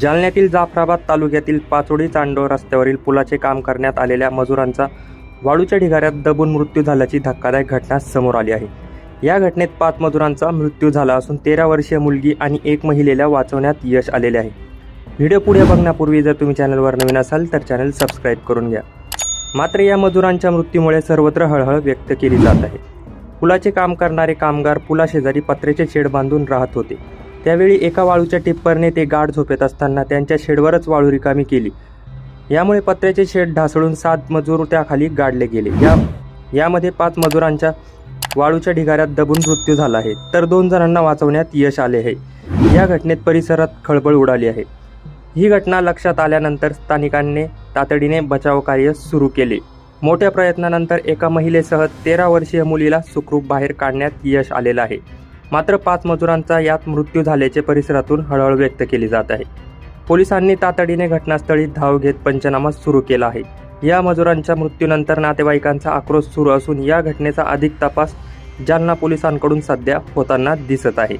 जालन्यातील जाफराबाद तालुक्यातील पाचोडी चांडो रस्त्यावरील पुलाचे काम करण्यात आलेल्या मजुरांचा वाळूच्या ढिगाऱ्यात दबून मृत्यू झाल्याची धक्कादायक घटना समोर आली आहे. या घटनेत पाच मजुरांचा मृत्यू झाला असून तेरा वर्षीय मुलगी आणि एक महिलेला वाचवण्यात यश आलेले आहे. व्हिडिओ पुढे बघण्यापूर्वी जर तुम्ही चॅनलवर नवीन असाल तर चॅनल सबस्क्राईब करून घ्या. मात्र या मजुरांच्या मृत्यूमुळे सर्वत्र हळहळ व्यक्त केली जात आहे. पुलाचे काम करणारे कामगार पुलाशेजारी पत्र्याचे शेड बांधून राहत होते. त्यावेळी एका वाळूच्या टिप्परने ते गाढ झोपेत असताना त्यांच्या शेडवरच वाळू रिकामी केली. यामुळे पत्र्याचे शेड ढासळून सात मजूर त्याखाली गाडले गेले. या यामध्ये पाच मजुरांच्या वाळूच्या ढिगाऱ्यात दबून मृत्यू झाला आहे. तर दोन जणांना वाचवण्यात यश आले आहे. या घटनेत परिसरात खळबळ उडाली आहे. ही घटना लक्षात आल्यानंतर स्थानिकांनी तातडीने बचाव कार्य सुरू केले. मोठ्या प्रयत्नानंतर एका महिलेसह तेरा वर्षीय मुलीला सुखरूप बाहेर काढण्यात यश आलेलं आहे. मात्र पाच मजुरांचा यात मृत्यू झाल्याचे परिसरातून हळहळ व्यक्त केली जात आहे. पोलिसांनी तातडीने घटनास्थळी धाव घेत पंचनामा सुरू केला आहे. या मजुरांच्या मृत्यूनंतर नातेवाईकांचा आक्रोश सुरू असून या घटनेचा अधिक तपास जालना पोलिसांकडून सध्या होताना दिसत आहे.